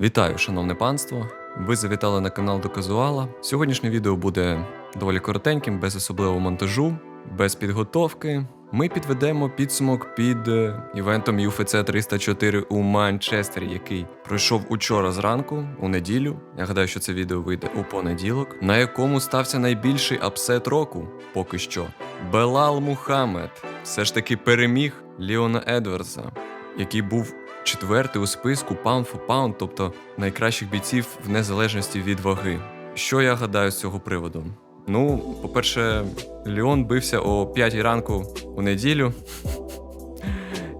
Вітаю, шановне панство! Ви завітали на канал до Казуала. Сьогоднішнє відео буде доволі коротеньким, без особливого монтажу, без підготовки. Ми підведемо підсумок під е, івентом UFC 304 у Манчестері, який пройшов учора зранку, у неділю. Я гадаю, що це відео вийде у понеділок, на якому стався найбільший апсет року поки що. Белал Мухаммед все ж таки переміг Ліона Едвардса, який був четвертий у списку Pound for Pound, тобто найкращих бійців в незалежності від ваги. Що я гадаю з цього приводу? Ну, по-перше, Леон бився о 5 ранку у неділю.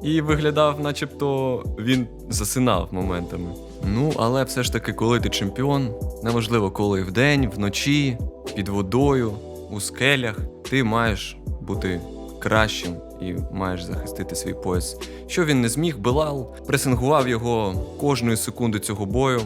І виглядав, начебто, він засинав моментами. Ну, але все ж таки, коли ти чемпіон, неважливо, коли вдень, вночі, під водою, у скелях, ти маєш бути кращим і маєш захистити свій пояс. Що він не зміг, Белал пресингував його кожної секунди цього бою.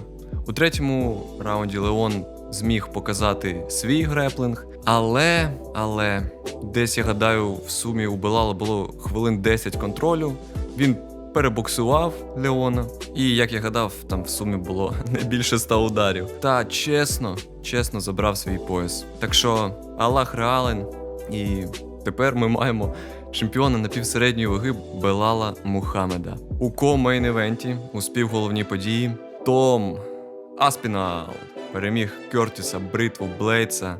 У третьому раунді Леон зміг показати свій греплинг, але, але десь я гадаю, в сумі у Белала було хвилин 10 контролю. Він перебоксував Леона, і як я гадав, там в сумі було не більше 100 ударів. Та чесно, чесно забрав свій пояс. Так що Аллах реален, і тепер ми маємо чемпіона напівсередньої ваги Белала Мухаммеда. У ко-мейн-івенті у співголовній події Том Аспінал переміг Кертіса Бритву Блейдса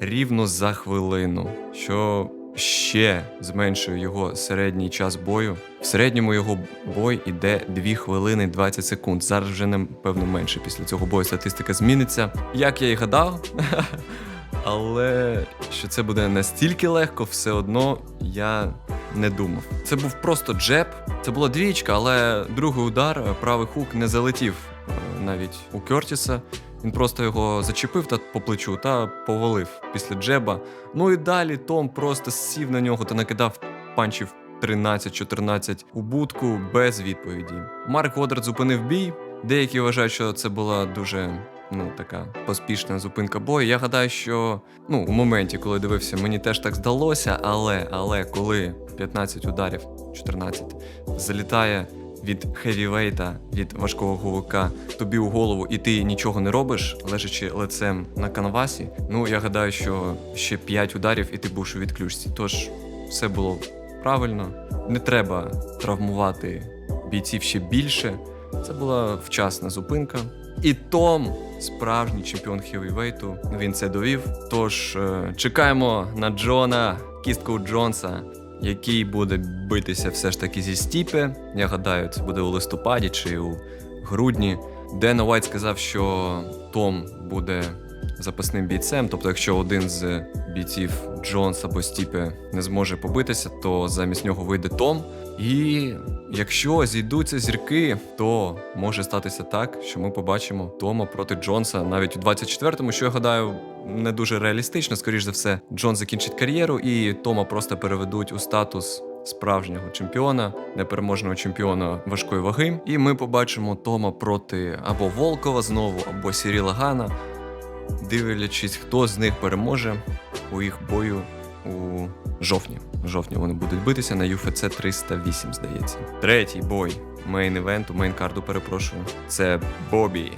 рівно за хвилину, що ще зменшує його середній час бою. В середньому його бой іде 2 хвилини 20 секунд. Зараз вже напевно менше після цього бою статистика зміниться. Як я і гадав. Але що це буде настільки легко, все одно я не думав. Це був просто джеб, це була двічка, але другий удар, е, правий хук, не залетів е, навіть у Кертіса. Він просто його зачепив та по плечу та повалив після джеба. Ну і далі Том просто сів на нього та накидав панчів 13-14 у будку без відповіді. Марк Годрат зупинив бій. Деякі вважають, що це була дуже ну така поспішна зупинка бою. Я гадаю, що ну у моменті, коли дивився, мені теж так здалося, але але коли 15 ударів, 14, залітає від хевівейта, від важкого говика тобі у голову, і ти нічого не робиш, лежачи лицем на канвасі. Ну я гадаю, що ще 5 ударів, і ти будеш у відключці. Тож все було правильно. Не треба травмувати бійців ще більше. Це була вчасна зупинка. І Том, справжній чемпіон хевівейту, він це довів. Тож е, чекаємо на Джона, кістку Джонса, який буде битися все ж таки зі Стіпе. Я гадаю, це буде у листопаді чи у грудні. Дена Уайт сказав, що Том буде запасним бійцем. Тобто, якщо один з бійців Джонс або Стіпе не зможе побитися, то замість нього вийде Том. І якщо зійдуться зірки, то може статися так, що ми побачимо Тома проти Джонса навіть у 24-му, що я гадаю, не дуже реалістично. Скоріш за все, Джон закінчить кар'єру, і Тома просто переведуть у статус. Справжнього чемпіона, непереможного чемпіона важкої ваги, і ми побачимо Тома проти або Волкова знову, або Сіріла Гана, дивлячись, хто з них переможе у їх бою у жовтні. В жовтні вони будуть битися на UFC 308, здається. Третій бой мейн-івенту, мейн-карду, перепрошую. Це Бобі.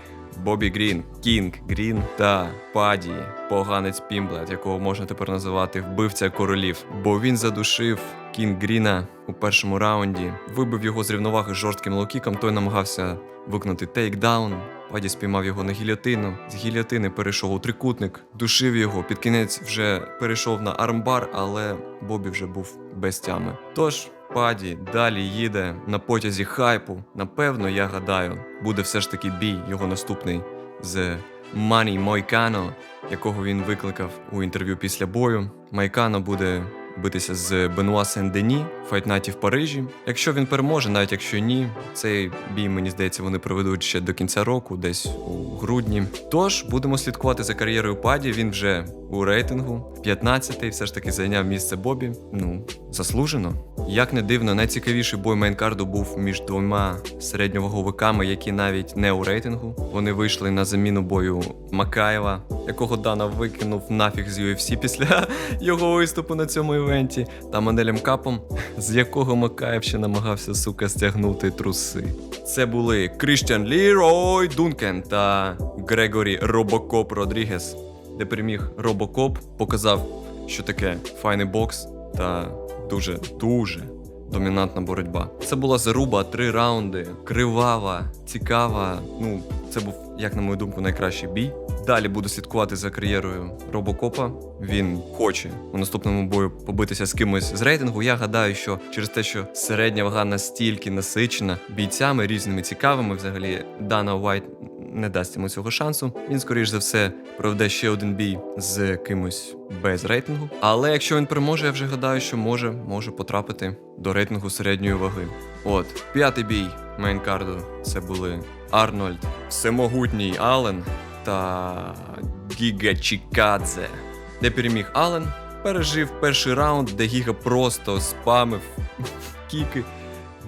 Бобі Грін, Кінг Грін та Паді, поганець Пімблет, якого можна тепер називати вбивця королів, бо він задушив Кінг Гріна у першому раунді, вибив його з рівноваги жорстким лоукіком, той намагався виконати тейкдаун. Паді спіймав його на гільотину. З гільотини перейшов у трикутник, душив його. Під кінець вже перейшов на армбар, але Бобі вже був без тями. Тож Паді далі їде на потязі хайпу. Напевно, я гадаю, буде все ж таки бій його наступний з Мані Мойкано, якого він викликав у інтерв'ю після бою. Майкано буде битися з Бенуа Сен-Дені файтнаті в Парижі. Якщо він переможе, навіть якщо ні, цей бій, мені здається, вони проведуть ще до кінця року, десь у грудні. Тож будемо слідкувати за кар'єрою Паді. Він вже у рейтингу 15-й, все ж таки зайняв місце Бобі. Ну, заслужено. Як не дивно, найцікавіший бой мейнкарду був між двома середньоваговиками, які навіть не у рейтингу. Вони вийшли на заміну бою Макаєва якого Дана викинув нафіг з UFC після його виступу на цьому івенті, та Манелем Капом, з якого Макаєв ще намагався сука стягнути труси. Це були Кріштіан Лірой Дункен та Грегорі Робокоп Родрігес, де переміг Робокоп, показав, що таке файний бокс та дуже дуже домінантна боротьба. Це була заруба, три раунди, кривава, цікава. Ну, це був, як на мою думку, найкращий бій. Далі буду слідкувати за кар'єрою Робокопа. Він хоче у наступному бою побитися з кимось з рейтингу. Я гадаю, що через те, що середня вага настільки насичена бійцями різними цікавими, взагалі Дана Уайт не дасть йому цього шансу. Він, скоріш за все, проведе ще один бій з кимось без рейтингу. Але якщо він переможе, я вже гадаю, що може, може потрапити до рейтингу середньої ваги. От, п'ятий бій мейнкарду це були Арнольд, Всемогутній Ален та Гіга Чікадзе, де переміг Ален, пережив перший раунд, де Гіга просто спамив кіки.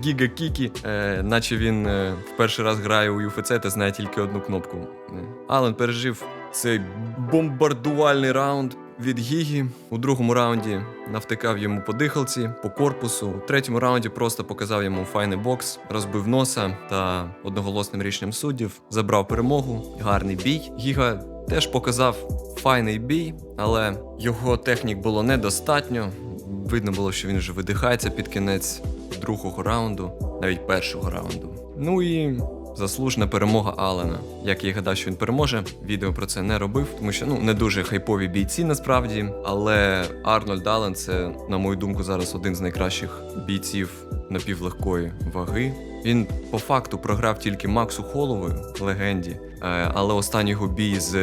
Гіга Кікі, е, наче він е, в перший раз грає у UFC та знає тільки одну кнопку. Е, Ален пережив цей бомбардувальний раунд від Гігі. У другому раунді навтикав йому по дихалці, по корпусу. У третьому раунді просто показав йому файний бокс, розбив носа та одноголосним рішенням суддів забрав перемогу. Гарний бій. Гіга теж показав файний бій, але його технік було недостатньо. Видно було, що він вже видихається під кінець другого раунду, навіть першого раунду. Ну і заслужена перемога Алена. Як я гадав, що він переможе, відео про це не робив, тому що ну не дуже хайпові бійці насправді. Але Арнольд Ален це, на мою думку, зараз один з найкращих бійців напівлегкої ваги. Він по факту програв тільки Максу Холову, легенді, Е, але останній його бій з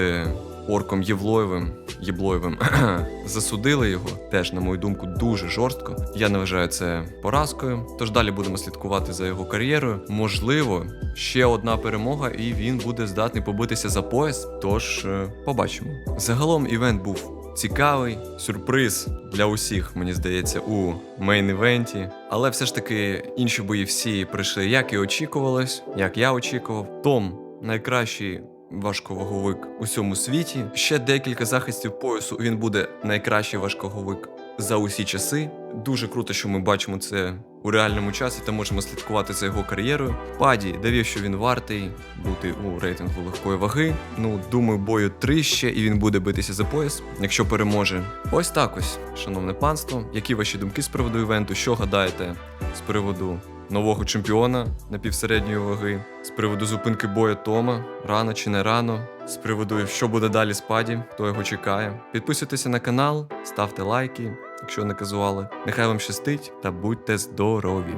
орком Євлоєвим, Єблоєвим засудили його теж, на мою думку, дуже жорстко. Я не вважаю це поразкою. Тож далі будемо слідкувати за його кар'єрою. Можливо, ще одна перемога, і він буде здатний побитися за пояс. Тож е, побачимо. Загалом івент був. Цікавий сюрприз для усіх, мені здається, у мейн-івенті. Але все ж таки інші бої всі прийшли, як і очікувалось, як я очікував. Том найкращий важковаговик у всьому світі. Ще декілька захистів поясу. Він буде найкращий важковаговик за усі часи. Дуже круто, що ми бачимо це у реальному часі та можемо слідкувати за його кар'єрою. Паді довів, що він вартий бути у рейтингу легкої ваги. Ну, думаю, бою три ще, і він буде битися за пояс, якщо переможе. Ось так ось, шановне панство. Які ваші думки з приводу івенту? Що гадаєте з приводу нового чемпіона напівсередньої ваги, з приводу зупинки бою Тома, рано чи не рано, з приводу, що буде далі з Паді, хто його чекає. Підписуйтеся на канал, ставте лайки, якщо не казували. Нехай вам щастить та будьте здорові!